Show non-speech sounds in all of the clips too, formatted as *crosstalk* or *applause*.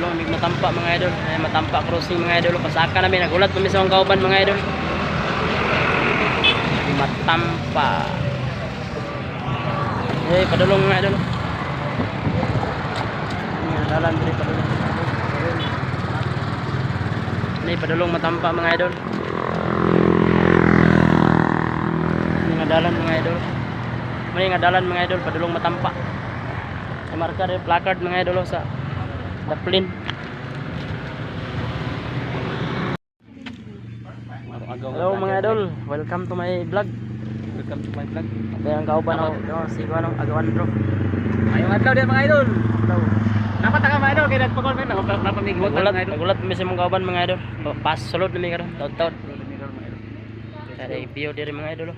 Padulong may matampa mga idol. Ay, matampa crossing mga idol. Pasaka namin. Nagulat kami sa akong kauban mga idol. Matampa. Eh, padulong mga idol. Mga dalan dito padulong. Ini padulong matampa mga idol. Ini nga dalan mga idol. May nga dalan mga idol padulong matampa. Sa marka rin placard mga idol oh, sa Daplin. Hello mga idol, welcome to my vlog. Welcome to my vlog. Kaya ang kauban ako, no, si ano, agawan bro. Ayong adlaw din mga idol. Dapat ka mga idol kaya ako napamigot Nagulat, mga idol. nagulat kami sa mga kauban mga idol. Pas sulod na may karon, taud-taud. Kaya view diri mga idol.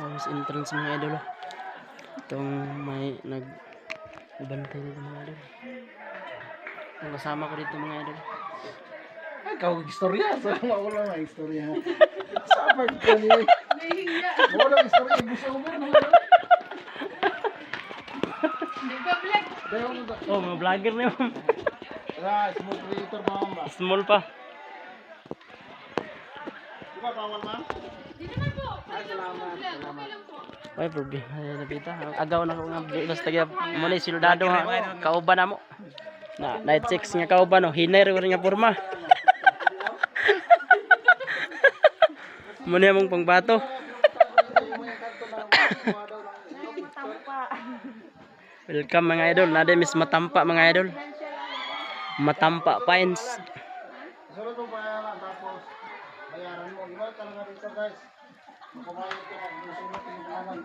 Tapos entrance mga idol. oh. Itong may nag bantay dito mga idol. Ang kasama ko dito mga idol. Ay, kau *laughs* istorya. Sa mga wala na istorya. Sabag ka ni. Wala istorya. Gusto ko ba? Oh, mga vlogger na yun. Smoke creator ba? Small pa. Ba bawal ma? May problema na napita. Ang Agaw na ko nga basta kaya mo ni sildado ha. Kauban na mo. Na night six nga kauban no. Hiner ko rin nga porma. Muna mong pangbato. Welcome mga idol. Nade miss matampa mga idol. Matampa pines. Sunod mo bayaran mo. Iba talaga dito guys. Ka. Gusto mo. Kaya masamang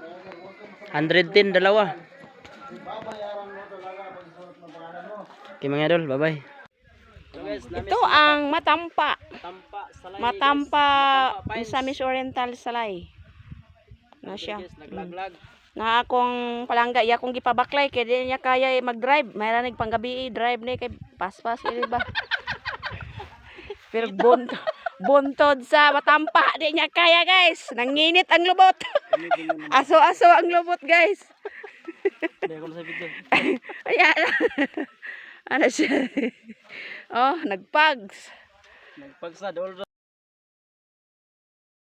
110 dalawa. babayaran mo talaga pag sunod mo bayaran mo. Okay mga idol, bye-bye. Ito ang matampa. Matampa salay. Matampa Pines. sa Miss Oriental Salay. Na siya. Naglaglag. Na akong palangga, iya akong gipabaklay kay di niya kaya eh mag-drive. Mayroon nag panggabi drive ni kay paspas kay ba. *laughs* Pero buntod, buntod sa matampa di niya kaya guys. Nanginit ang lubot. *laughs* Aso-aso ang lubot guys. *laughs* Ayan. ano siya? oh, nagpags. Nagpagsa, dol